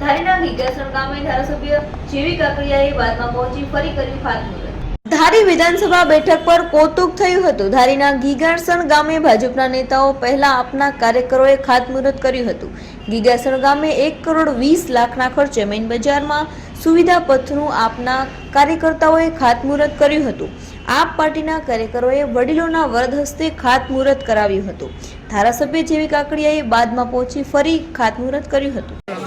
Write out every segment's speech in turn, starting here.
ધારીના ગીગાસણ ગામે ધારાસભ્ય જેવી કાકડિયાએ બાદમાં પહોંચી ફરી કર્યું ધારી વિધાનસભા બેઠક પર કૌતુક થયું હતું. ધારીના ગીગાસણ ગામે ભાજપના નેતાઓ પહેલા આપના કાર્યકરોએ ખાતમુહૂર્ત કર્યું હતું. ગીગાસણ ગામે એક કરોડ વીસ લાખના ખર્ચે મેઇન બજારમાં સુવિધા પથનું આપના કાર્યકર્તાઓએ ખાતમુહૂર્ત કર્યું હતું. આપ પાર્ટીના કાર્યકરોએ વડીલોના વરદ હસ્તે ખાતમુહૂર્ત કરાવ્યું હતું. ધારાસભ્ય જેવી કાકડિયાએ બાદમાં પહોંચી ફરી ખાતમુહૂર્ત કર્યું હતું.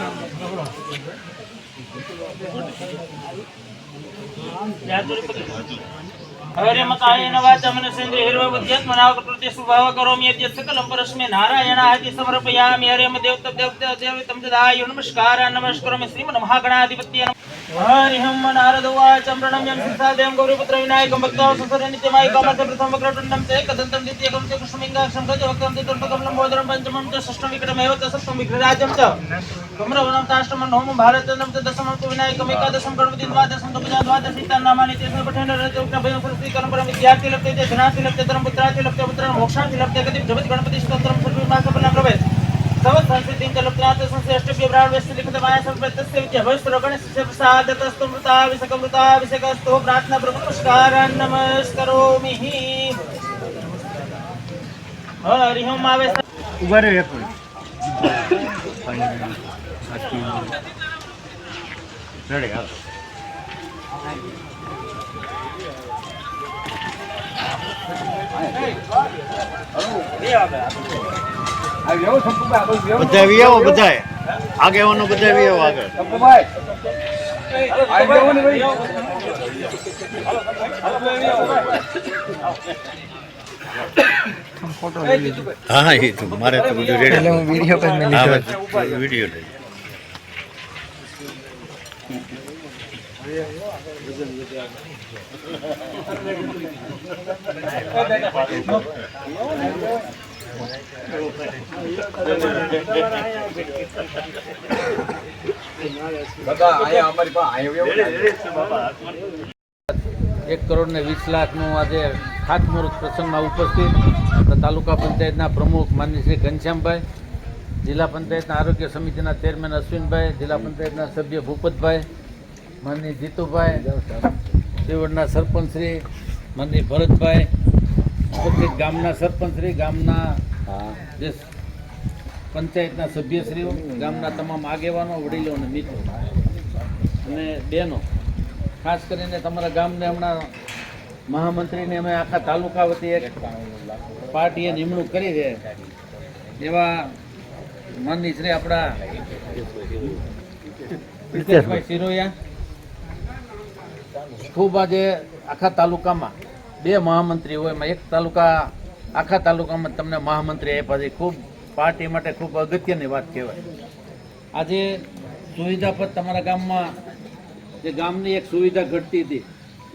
નમસ્કાર નમસ્કરોમિ શ્રીમન મહાગણાધિપત્ય हरिहं नारदोवाच प्रणम्यं सिद्धादेवं गौरीपुत्र विनायकं भक्ताव सुसर नित्यमायिकामर्थ प्रथम वक्रतुण्डं ते कदन्तं द्वितीयकं च कृष्णमिङ्गाक्षं गजवक्रं ते कर्पकं लम्बोदरं पञ्चमं च षष्ठं विकटमेव च सप्तं विघ्नराजं च कमरवनं ताष्टमं होमं भारतनं च दशमं तु विनायकम् एकादशं गणपति द्वादशं तपजा द्वादशीतान् नामानि तेषां पठेन रजोग्नभयं संस्कृतिकरं परं विद्यार्थि लभ्यते धनार्थि लभ्यते धनं पुत्रार्थि लभ्यते पुत्रं मोक्षार्थि लभ्यते गतिं जपति गणपति स्तोत्रं सर्वे मासफलं भवेत् વિષકસ્તુ પ્રાર્થના પ્રભુ નમસ્કારાન નમસ્કરોમિ હરિ ઊભા રહ્યો એક મિનિટ રેડી હાલો બધા વી આવો બધા આગેવાનો બધા વી આવો આગળ. હા એ તો મારે તો બધું રેડી હું વીડિયો કરી હા વીડિયો લઈ. એક કરોડ ને વીસ લાખનું આજે ખાતમુહૂર્ત પ્રસંગમાં ઉપસ્થિત તાલુકા પંચાયતના પ્રમુખ માનની શ્રી ઘનશ્યામભાઈ, જિલ્લા પંચાયતના આરોગ્ય સમિતિના ચેરમેન અશ્વિનભાઈ, જિલ્લા પંચાયતના સભ્ય ભૂપતભાઈ માનની જીતુભાઈ, શિવડના સરપંચ શ્રી માનની ભરતભાઈ, ઉપસ્થિત ગામના સરપંચ શ્રી, ગામના જે પંચાયતના સભ્યશ્રીઓ, ગામના તમામ આગેવાનો, વડીલો અને મિત્રો. અને બહેનો, ખાસ કરીને તમારા ગામને હમણાં મહામંત્રીને અમે આખા તાલુકા વતી એક પાર્ટીએ નિમણૂક કરી છે. એવા માનની શ્રી આપણા પ્રિતેશભાઈ સિરોયા ખૂબ આજે આખા તાલુકામાં બે મહામંત્રી હોય એમાં એક તાલુકા, આખા તાલુકામાં તમને મહામંત્રી આપ્યા છે. ખૂબ પાર્ટી માટે ખૂબ અગત્યની વાત કહેવાય. આજે સુવિધા પર તમારા ગામમાં જે ગામની એક સુવિધા ઘટતી હતી,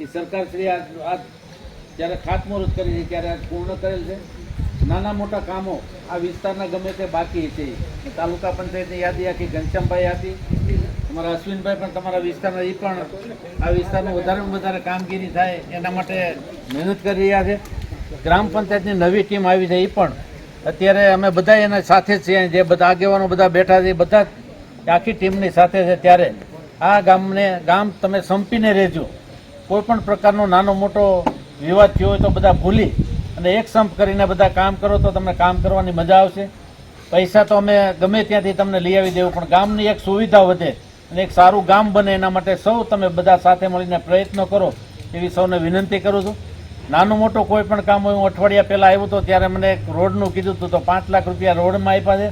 એ સરકાર શ્રી આ આ જ્યારે ખાતમુહૂર્ત કરી છે, ત્યારે આજ પૂર્ણ કરેલ છે. નાના મોટા કામો આ વિસ્તારના ગમે તે બાકી છે. તાલુકા પંચાયતની યાદી આખી ઘનશ્યામભાઈ હતી તમારા અશ્વિનભાઈ પણ તમારા વિસ્તારના એ પણ આ વિસ્તારમાં વધારેમાં વધારે કામગીરી થાય એના માટે મહેનત કરી રહ્યા છે. ગ્રામ પંચાયતની નવી ટીમ આવી છે એ પણ અત્યારે અમે બધા એના સાથે છીએ. જે બધા આગેવાનો બધા બેઠા છે બધા આખી ટીમની સાથે છે ત્યારે. આ ગામને, ગામ તમે સંપીને રહેજો. કોઈ પણ પ્રકારનો નાનો મોટો વિવાદ થયો હોય તો બધા ભૂલી અને એક સંપ કરીને બધા કામ કરો તો તમને કામ કરવાની મજા આવશે. પૈસા તો અમે ગમે ત્યાંથી તમને લઈ આવી દેવું, પણ ગામની એક સુવિધા વધે અને એક સારું ગામ બને એના માટે સૌ તમે બધા સાથે મળીને પ્રયત્નો કરો. એવી સૌને વિનંતી કરું છું. નાનું મોટું કોઈ પણ કામ હોય હું અઠવાડિયા પહેલાં આવ્યો હતો ત્યારે મને એક રોડનું કીધું હતું તો પાંચ લાખ રૂપિયા રોડમાં આપ્યા છે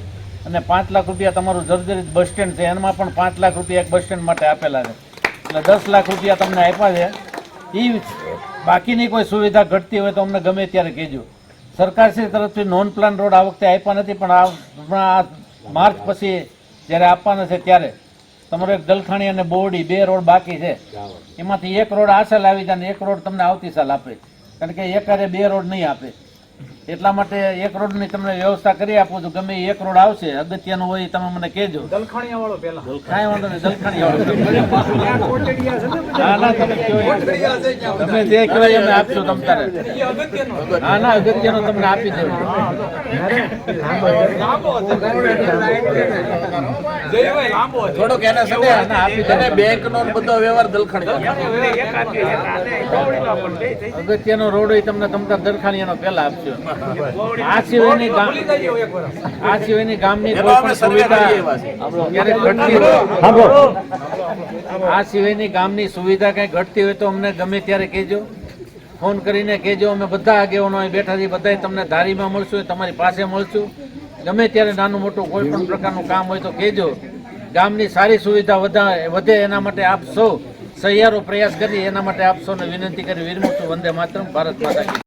અને પાંચ લાખ રૂપિયા તમારું જર્જરિત બસ સ્ટેન્ડ છે એમાં પણ પાંચ લાખ રૂપિયા એક બસ સ્ટેન્ડ માટે આપેલા છે. એટલે દસ લાખ રૂપિયા તમને આપ્યા છે. એ બાકીની કોઈ સુવિધા ઘટતી હોય તો અમને ગમે ત્યારે કહેજો. સરકારશ્રી તરફથી નોન પ્લાન રોડ આ વખતે આપ્યા નથી પણ આ હમણાં આ માર્ચ પછી જ્યારે આપવાના છે ત્યારે. તમારો એક દલખાણી અને બોરડી બે રોડ બાકી છે. એમાંથી એક રોડ આ સાલ આવી જાય અને એક રોડ તમને આવતી સાલ આપે. કારણ કે એકારે બે રોડ નહીં આપે. એટલા માટે એક રોડની તમને વ્યવસ્થા કરી આપું છું. ગમે એ એક રોડ આવશે અગત્યનો હોય એ તમે મને કહેજો. કાંઈ વાંધો નહીં દલખાણીયાવાળો ના ના તમે. જે કહેવાય અમે આપશું તમ તારે. હા ના અગત્યનો તમને આપી દેવું થોડોક એને છે ના, ના, આપી દે. ને બેંક નો બધો વ્યવહાર દલખાણી અગત્યનો રોડ હોય તમને તમતા દરખાણીયાનો પેલા આપજો. આ સિવાયની આ સિવાયની ગામની કોઈ અમે પણ સુવિધા કરીએ એવા છે. ક્યારેક ઘટતી હોય. આ સિવાયની ગામની સુવિધા કઈ ઘટતી હોય તો અમને ગમે ત્યારે કહેજો. ફોન કરીને કહેજો અમે બધા આગેવાનો અહીં બેઠા છીએ બધા તમને ધારીમાં મળશું તમારી પાસે મળશું. ગમે ત્યારે નાનું મોટું કોઈ પણ પ્રકારનું કામ હોય તો કહેજો. ગામની સારી સુવિધા વધા વધે એના માટે આપ સૌ સહિયારો પ્રયાસ કરી એના માટે આપ સૌને વિનંતી કરી વિરમું વંદે માતરમ ભારત માતા કી